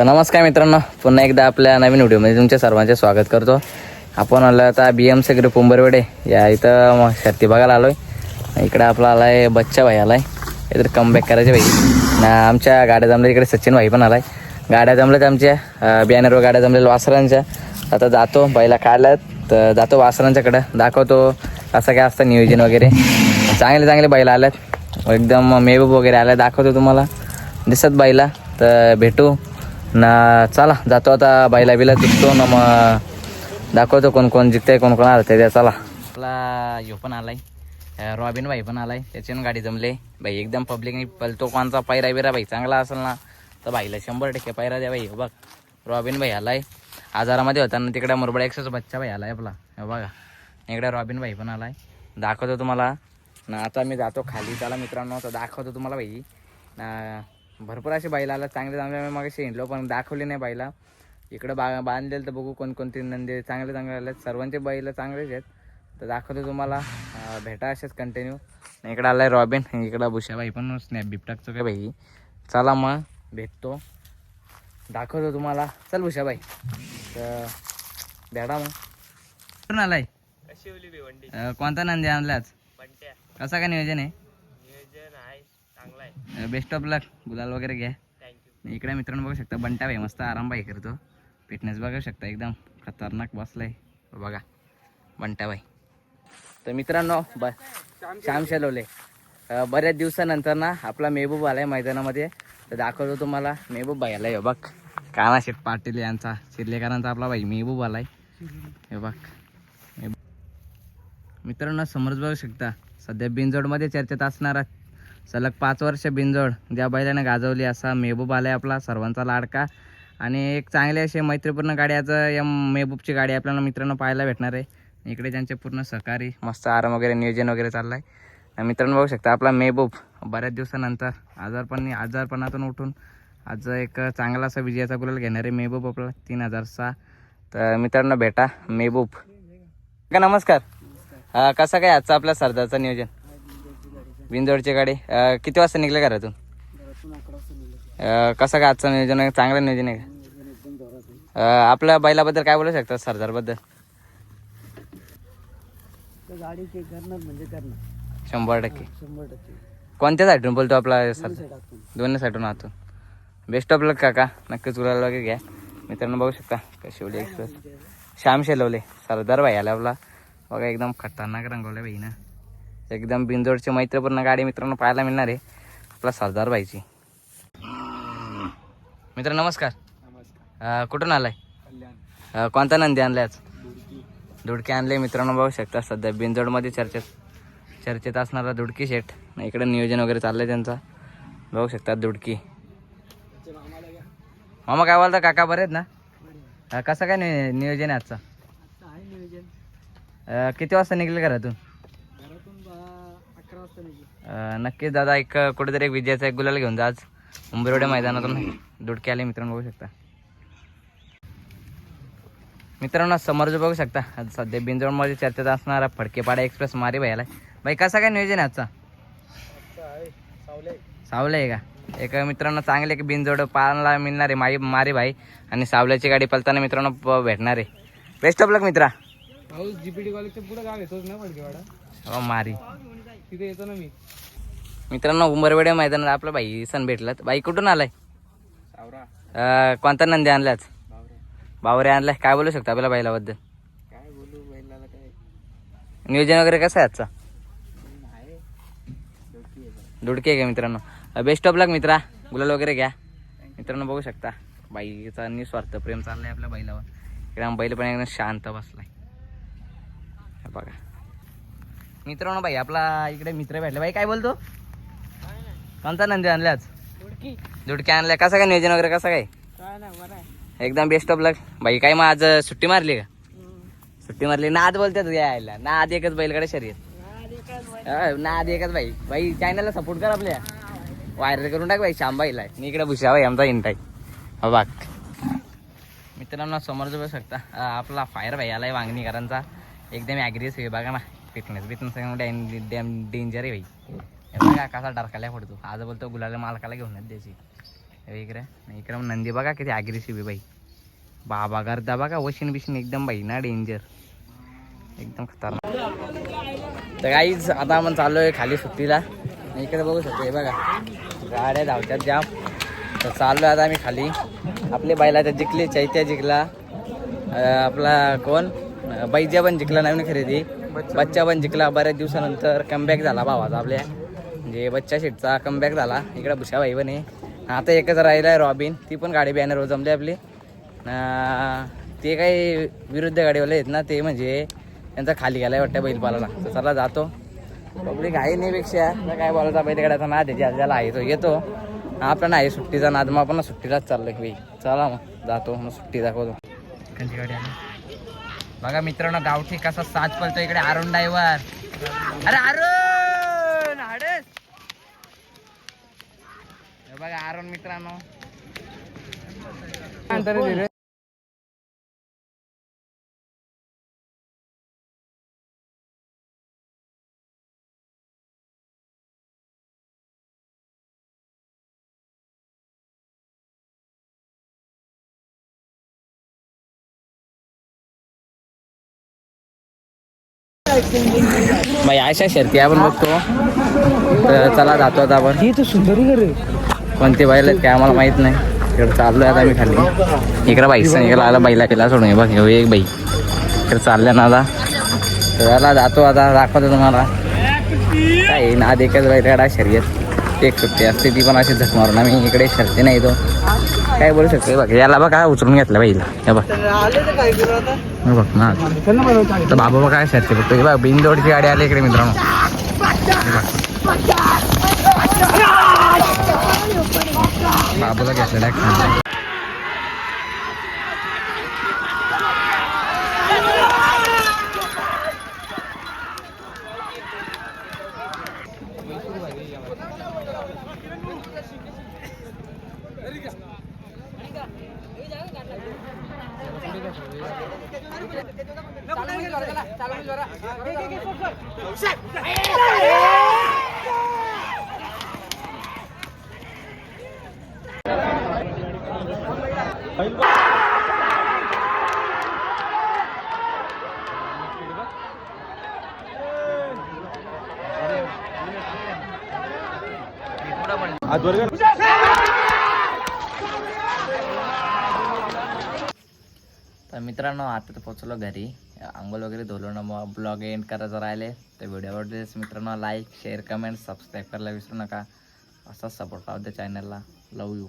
तर नमस्कार मित्रांनो पुन्हा एकदा आपल्या नवीन व्हिडिओमध्ये तुमच्या सर्वांचे स्वागत करतो. आपण आलो आता B M C group Umbarwade या इथं शर्ती बघायला आलोय. इकडं आपला आलाय बच्चा भाई आलाय इतर कमबॅक करायचे भाई. आमच्या गाड्या जमल्या इकडे सचिन भाई पण आलाय. गाड्या जमल्यात आमच्या बॅनरवर गाड्या जमलेल्या वासरांच्या. आता जातो बैला काढल्यात तर जातो वासरांच्याकडं दाखवतो असं काय असतं नियोजन वगैरे. चांगले चांगले बैल आल्यात. एकदम मेहबूब वगैरे आल्या दाखवतो तुम्हाला. दिसत बाईला तर भेटू. ना चला जातो आता बायला बिला जिंकतो ना मग दाखवतो कोण कोण जिंकतंय कोण कोण आलं ते चला. आपला ह्यो पण आलाय. रॉबिन भाई पण आलाय. त्याच्यानं गाडी जमले. भाई एकदम पब्लिक पलतो कोणचा पायरा बिरा भाई चांगला असेल ना तर भाईला शंभर टक्के पायरा द्या भाई. हो बघ रॉबिन भाई आलाय. आजारामध्ये होता ना तिकडे मुरबडा एकशेच बच्चा भाई आलाय आपला. हो बघा इकडे रॉबिन भाई पण आलाय. दाखवतो तुम्हाला. ना आता मी जातो खाली. चला मित्रांनो तर दाखवतो तुम्हाला भाई. ना भरपूर असे बैल आला चांगले चांगले मग हिंडलो पण दाखवले नाही बाईला इकडं बा बांधलेलं तर बघू कोणकोणते नंदी चांगले चांगले आले सर्वांचे बैल चांगलेच आहेत. तर दाखवतो तुम्हाला. भेटा असेच कंटिन्यू इकडं आलाय रॉबिन. इकडं भुशाबाई पण स्नॅप बिप टाकतो काय भाई चला मग भेटतो. दाखवतो तुम्हाला. चल भुशाबाई तर भेटा मग. कुठून आलाय? कोणता नंदी आणलाच कसा काय नियोजन आहे? बेस्ट ऑफ लक गुलाल वगैरे घ्या. इकडे मित्रांनो बघू शकता बंटा भाई मस्त आराम भाई करतो. फिटनेस बघू शकता एकदम. खतरनाक बसलाय. बघा बंटा भाई. तर मित्रांनो ब श्याम शेलवले. बऱ्याच दिवसानंतर ना आपला मेहबूब आलाय मैदानामध्ये. तर दाखवतो तुम्हाला मेहबूब भाई आलाय. हे बघ काना शेठ पाटील यांचा शिर्लेकरांचा आपला भाई मेहबूब आलाय. हे बघ. मित्रांनो समोरच बघू शकता सध्या बिनजोडमध्ये चर्चेत असणारा सलग पाच वर्ष बिनजोड ज्या बैलाने गाजवली असा मेहबूब आलाय आपला सर्वांचा लाडका. आणि एक चांगली अशी मैत्रीपूर्ण गाड्याचं या मेहबूबची गाडी आपल्याला मित्रांनो पाहायला भेटणार आहे. इकडे त्यांचे पूर्ण सहकारी मस्त आराम वगैरे नियोजन वगैरे चाललंय. आणि मित्रांनो बघू शकता आपला मेहबूब बऱ्याच दिवसानंतर आजारपणी आजारपणातून उठून आज एक चांगला असा विजयाचा गुलाल घेणार आहे मेहबूब आपला तीन हजार सहा. तर मित्रांनो भेटा मेहबूब. का नमस्कार. कसं काय आजचं आपल्या सरदारचं नियोजन? बिंजोडची गाडी. किती वाजता निघले घरातून? कसं काय आजचं नियोजन आहे? चांगलं नियोजन आहे का? आपल्या बैलाबद्दल काय बोलू शकता सरदारबद्दल? गाडी चेक करणार म्हणजे करणार. शंभर टक्के. शंभर टक्के. कोणत्या साईडून बोलतो आपला सर? दोन्ही साईडून आतून. बेस्ट ऑफ लक काका. नक्कीच उरायला वगैरे घ्या. मित्रांनो बघू शकता कशिवली एक्सप्रेस श्याम शेलवले. सरदार भाई आला आपला. बघा एकदम खतरनाक रंगवले भाई ना एकदम बिंदोडची मैत्रीपूर्ण गाडी मित्रांनो पाहायला मिळणार आहे. आपला सरदार भाईची मित्र नमस्कार. कुठून आलाय? कोणता नंदी आणलाय आज? धुडके आणले मित्रांनो बघू शकता सध्या बिंजोडमध्ये चर्चेत चर्चेत असणारा धुडकी शेट इकडे नियोजन वगैरे चाललंय त्यांचा. बघू शकता धुडकी मामा काय बोलता? काका बरे आहेत ना? कसं काय नियोजन आहे आजचं? किती वाजता निघले घरातून बा अकरा वाजता निघू अं, नक्कीच दादा एक कुठेतरी एक विजयाचा एक गुलाल घेऊन जा आज. उंबरवड्या मैदानातून धुडके आले मित्रांनो बघू शकता. मित्रांनो समोर जो बघू शकता सध्या बिंजोडमध्ये चर्चेत असणारा फडकेपाडा एक्सप्रेस मारी भाई आलाय भाई कसा काय नियोजन आहे आजचा? सावले आहे का? एक मित्रांनो चांगले एक बिनजोड पाहायला मिळणार आहे माई मारी भाई आणि सावल्याची गाडी पलताना मित्रांनो भेटणार. आहे बेस्ट ऑफ लक मित्रा जीपीडी कॉलेजच्या पुढे गाव येतोच ना फडकेवाडा हो मारी. तिथे येतो ना मी. मित्रांनो उंबरवेड्या मैदानात आपलं भाई सण भेटलात. बाई कुठून आलाय? सावरा. अं, कोणता नंदी आणलाच बावरे. बावरे आणलाय. काय बोलू शकता आपल्या बैलाबद्दल काय बोलू बैलाला काय? नियोजन वगैरे कसं आहे आजचा? आहे. दुडकी आहे. दुडके का मित्रांनो? बेस्ट ऑफ लक मित्रा. गुलाल वगैरे घ्या. मित्रांनो बघू शकता. बाईचा निस्वार्थ प्रेम चाललंय आपल्या बैलावर आम बैल पण एकदम शांत बसलाय. हे बघा. मित्रांनो बाई आपला इकडे मित्र भेटले. बाई काय बोलतो? कोणता नंदी आणले आज दुडकी दुडके आणलाय. कसं काय नियोजन वगैरे कसं काय? ना एकदम बेस्ट ऑफ लक बाई काय मग आज सुट्टी मारली का? सुट्टी मारली. नाद बोलतात यायला नाद एकच बैलकडे शर्यत. हा, नाद एकच बाई. बाई चॅनलला सपोर्ट कर आपल्या. व्हायरल करून टाक बाई शांबाईला मी इकडे भुशा बाई आमचा इंटाय हो बाग मित्रांनो समोर जो बघू शकता आपला फायर भाई आलाय वांगणीकरांचा. एकदम ॲग्रेसिव्ह बघा ना. फिटनेस बिटनेस डेंजर आहे भाई हे बघा कसा डरकाल्या पडतो आज बोलतो गुलाला मालकाला घेऊन द्यायची. इकडे इकडे मग नंदी बघा किती अग्रेसिव्ह आहे बाई. बाबा गर्दा बघा वशीन बिशीन एकदम बाई ना डेंजर एकदम खतरनाक. तर काहीच आता आपण आहे खाली सुट्टीला. इकडे बघू शकतो हे बघा. गाड्या धावत्यात जाम तर चाललो आता आम्ही खाली. आपले बैलाच्या जिंकले चैत्या जिंकला. आपला कोण? अं, बैजा पण जिंकला नवीन खरेदी. बच्चा पण जिंकला. बऱ्याच दिवसानंतर कमबॅक झाला भावाचा आपल्या. म्हणजे बच्चा शेटचा कमबॅक झाला. इकडे भुषाबाई पण आहे. आता एकच राहिला रॉबिन. ती पण गाडी बॅनरवर जमली आपली. ते काही विरुद्ध गाडीवाले आहेत ना ते म्हणजे त्यांचा खाली गेला वाटतं बैलपालाला. तर चला जातो. पब्लिक आहे नाहीपेक्षा पेक्षा काय बोलायचा बैलगाड्याचा नाद आहे ज्याला आहे तो. येतो. आपला नाही सुट्टीचा नाद मग आपण सुट्टीलाच चाललो की बाई. चला मग जातो. मग सुट्टी दाखवतो. कोणती गाडी बघा मित्रांनो गावठी कसा साज पळतो इकडे अरुण ड्रायव्हर. अरे अरुण हाडस. बघा अरुण मित्रांनो. बाई अशा शर्ती आपण बघतो. तर चला जातो आता आपण. ही तर सुंदरी रे कोणते बैल काय आम्हाला माहीत नाही. इकडे चाललोय आता मी खाली. इकडे बाईक इकडे आला बैला केला सोडून. बघ हे एक बाई. इकडे चालल्या ना आता. तर चला जातो आता दाखवतो तुम्हाला. काय नाद एकच बैलगाडा शर्यत. एक सुट्टी असते ती पण अशी झक मारून आम्ही इकडे शर्ती नाही तो. काय बोलू शकतो? बघ याला बघा उचलून घेतलं बाईला हे बघ. बघ ना तर बाबा बघ काय बघतो हे बघ बिनजोडची गाडी आली इकडे मित्रांनो. बाबूला घेतलेला आहे खाली. मित्रांनो आता तर पोचलो घरी. आंघोळ वगैरे धुलो ना मग ब्लॉग एंड करायचं राहिले. तर व्हिडिओ आवडल्यास मित्रांनो लाईक शेअर कमेंट सबस्क्राईब करायला विसरू नका. असाच सपोर्ट पाहू द्या चॅनलला लव यू